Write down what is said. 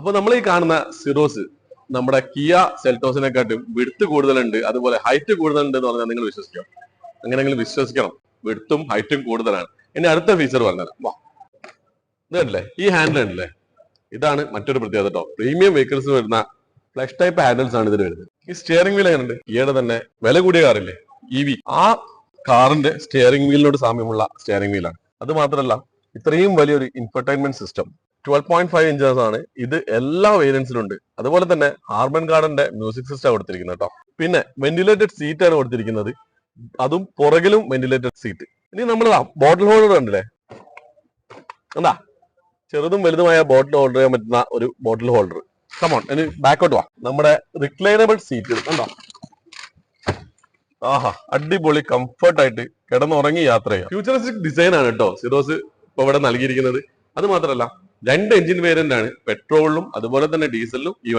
അപ്പൊ നമ്മൾ ഈ കാണുന്ന സിറോസ് നമ്മുടെ കിയ സെൽറ്റോസിനെക്കാട്ടും വിടുത്ത് കൂടുതലുണ്ട് അതുപോലെ ഹൈറ്റ് കൂടുതലുണ്ട് എന്ന് പറഞ്ഞാൽ നിങ്ങൾ വിശ്വസിക്കണം. അങ്ങനെയെങ്കിലും വിശ്വസിക്കണം. വിടുത്തും ഹൈറ്റും കൂടുതലാണ്. ഇനി അടുത്ത ഫീച്ചർ പറഞ്ഞത് വാ. ഇത് കണ്ടില്ലേ ഈ ഹാൻഡിൽ ഉണ്ടല്ലേ? ഇതാണ് മറ്റൊരു പ്രത്യേകത കേട്ടോ പ്രീമിയം വെഹിക്കിൾസ് വരുന്ന ഫ്ലഷ് ടൈപ്പ് ഹാൻഡിൽസ് ആണ് ഇതിന് വരുന്നത്. ഈ സ്റ്റിയറിംഗ് വീൽ എങ്ങനെയുണ്ട്? ഈയുടെ തന്നെ വില കൂടിയ കാറില്ലേ ഇ വി ആ കാറിന്റെ സ്റ്റിയറിംഗ് വീലിനോട് സാമ്യമുള്ള സ്റ്റിയറിംഗ് വീലാണ് അത് മാത്രമല്ല ഇത്രയും വലിയൊരു infotainment system twelve point five inches ആണ്. ഇത് എല്ലാ വേരിയൻസിലും ഉണ്ട്. അതുപോലെ തന്നെ ഹാർമൻ ഗാർഡന്റെ മ്യൂസിക് സിസ്റ്റം കൊടുത്തിരിക്കുന്നത് കേട്ടോ പിന്നെ വെന്റിലേറ്റഡ് സീറ്റ് ആണ് കൊടുത്തിരിക്കുന്നത്. അതും പുറകിലും വെന്റിലേറ്റഡ് സീറ്റ് ഇനി നമ്മൾ ബോട്ടിൽ ഹോൾഡർ ഉണ്ടല്ലേ എന്താ ചെറുതും വലുതുമായ ബോട്ടിൽ ഹോൾഡർ ചെയ്യാൻ പറ്റുന്ന ഒരു ബോട്ടിൽ ഹോൾഡർ കമോൺ ഇനി ബാക്കോട്ട് വാ. നമ്മുടെ റിക്ലൈനബിൾ സീറ്റ് കണ്ടോ? ആഹാ അടിപൊളി കംഫർട്ട് ആയിട്ട് കിടന്നുറങ്ങി യാത്ര ചെയ്യാം. ഫ്യൂച്ചറിസ്റ്റിക് ഡിസൈൻ ആണ് കേട്ടോ സിറോസ് ഇപ്പൊ ഇവിടെ നൽകിയിരിക്കുന്നത്. അത് മാത്രമല്ല രണ്ട് എഞ്ചിൻ വേരിയന്റ് ആണ്. പെട്രോളിലും അതുപോലെ തന്നെ ഡീസലിലും ഈ